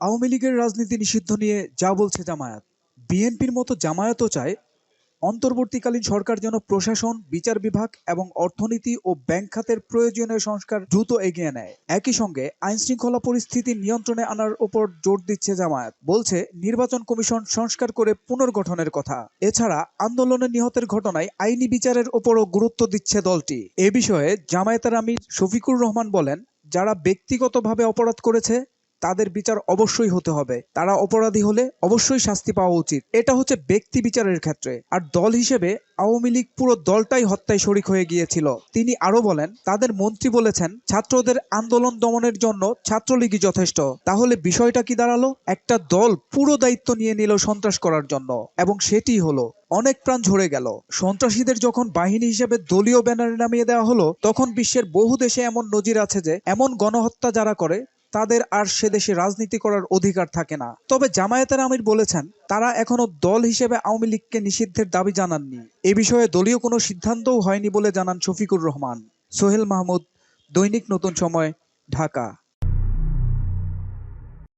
আওয়ামী লীগের রাজনীতি নিষিদ্ধ নিয়ে যা বলছে জামায়াত, বিএনপির মতো জামায়াতও চায় অন্তর্বর্তীকালীন সরকার যেন প্রশাসন, বিচার বিভাগ এবং অর্থনীতি ও ব্যাংক খাতের প্রয়োজনীয় সংস্কার দ্রুত এগিয়ে নেয়। একই সঙ্গে আইন শৃঙ্খলা পরিস্থিতি নিয়ন্ত্রণে আনার উপর জোর দিচ্ছে জামায়াত, বলছে নির্বাচন কমিশন সংস্কার করে পুনর্গঠনের কথা। এছাড়া আন্দোলনে নিহতের ঘটনায় আইনি বিচারের ওপরও গুরুত্ব দিচ্ছে দলটি। এ বিষয়ে জামায়াতের আমির শফিকুর রহমান বলেন, যারা ব্যক্তিগতভাবে অপরাধ করেছে তাদের বিচার অবশ্যই হতে হবে। তারা অপরাধী হলে অবশ্যই শাস্তি পাওয়া উচিত। এটা হচ্ছে ব্যক্তি বিচারের ক্ষেত্রে। আর দল হিসেবে আওয়ামী লীগ পুরো দলটাই হত্যায় শরিক হয়ে গিয়েছিল। তিনি আরও বলেন, তাদের মন্ত্রী বলেছেন, ছাত্রদের আন্দোলন দমনের জন্য ছাত্রলীগই যথেষ্ট। তাহলে বিষয়টা কি দাঁড়াল? একটা দল পুরো দায়িত্ব নিয়ে নিল সন্ত্রাস করার জন্য। এবং সেটি হলো, অনেক প্রাণ ঝরে গেল। সন্ত্রাসীদের যখন বাহিনী হিসেবে দলীয় ব্যানারে নামিয়ে দেওয়া হলো, তখন বিশ্বের বহু দেশে এমন নজির আছে যে, এমন গণহত্যা যারা করে তাদের আর সে দেশে রাজনীতি করার অধিকার থাকে না। তবে জামায়াতের আমির বলেছেন, তারা এখনও দল হিসেবে আওয়ামী লীগকে নিষিদ্ধের দাবি জানাননি। এ বিষয়ে দলীয় কোনো সিদ্ধান্তও হয়নি বলে জানান শফিকুর রহমান। সোহেল মাহমুদ, দৈনিক নতুন সময়, ঢাকা।